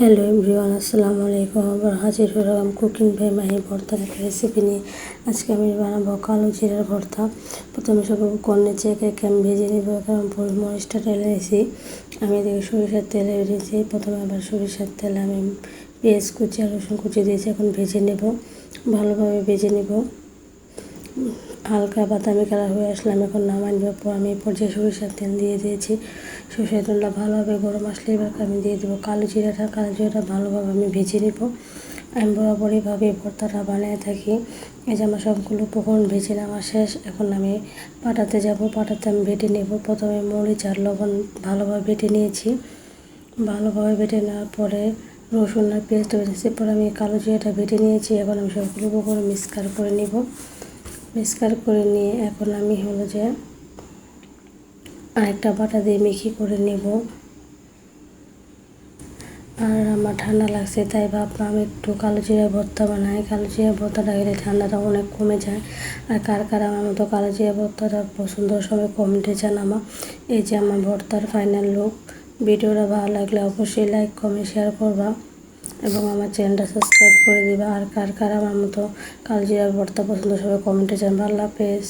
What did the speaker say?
Hello everyone, আসসালামু আলাইকুম। আবার হাজির হলাম কুকিং বাই মাহি ভর্তার একটা রেসিপি নিয়ে। আজকে আমি বানাবো কালো জিরার ভর্তা। প্রথমে সব একে একে আমি ভেজে নিব, কারণ মরিচটা টেলে নিয়েছি আমি এদিকে সরিষার তেলে দিয়েছি। প্রথমে আবার সরিষার তেলে আমি পেঁয়াজ কুচি আর রসুন কুচি দিয়েছি, এখন ভেজে নেব। ভালোভাবে ভেজে নেব। হালকা বাদামি কালার হয়ে আসলাম এখন নামাই নেওয়ার পর আমি পর্যায়ে সরিষার তেল দিয়ে দিয়েছি। সরিষার তেলটা ভালোভাবে গরম আসলে এবার আমি দিয়ে দেবো কালো জিরাটা। কালো জিরাটা ভালোভাবে আমি ভেজে নেব। আমি বরাবরইভাবে ভর্তাটা বানিয়ে থাকি। এই যে আমার সবগুলো উপকরণ ভেজে নেওয়া শেষ। এখন আমি পাটাতে যাব। পাটাতে আমি বেটে নেব। প্রথমে মরিচ আর লবণ ভালোভাবে বেটে নিয়েছি। ভালোভাবে বেটে নেওয়ার পরে রসুন আর পেস্ট বেটেছি পরে আমি কালো জিরাটা বেটে নিয়েছি। এখন আমি সবগুলো উপকরণ মিক্সকার করে নেব। মিক্সকার করে নিয়ে এখন আমি হলো যে আরেকটা বাটা দিয়ে মেখি করে নেব। আর আমার ঠান্ডা লাগছে, তাই ভাবলাম একটু কালো জিরা ভর্তা বানাই। কালো জিরা ভর্তাটা খেলে ঠান্ডাটা অনেক কমে যায়। আর কার কার আমার মতো কালো জিরা ভর্তাটা পছন্দ সবাই কমেন্টে জানামা এই যে আমার ভর্তার ফাইনাল লুক ভিডিওটা ভালো লাগলে অবশ্যই লাইক কমেন্ট শেয়ার করবা। এবং আমার চ্যানেলটা সাবস্ক্রাইব করে দিবা। আর কার কার আমার মতো কালো জিরা ভর্তা পছন্দ সবাই কমেন্টে জানবা। আল্লাহ হাফেজ।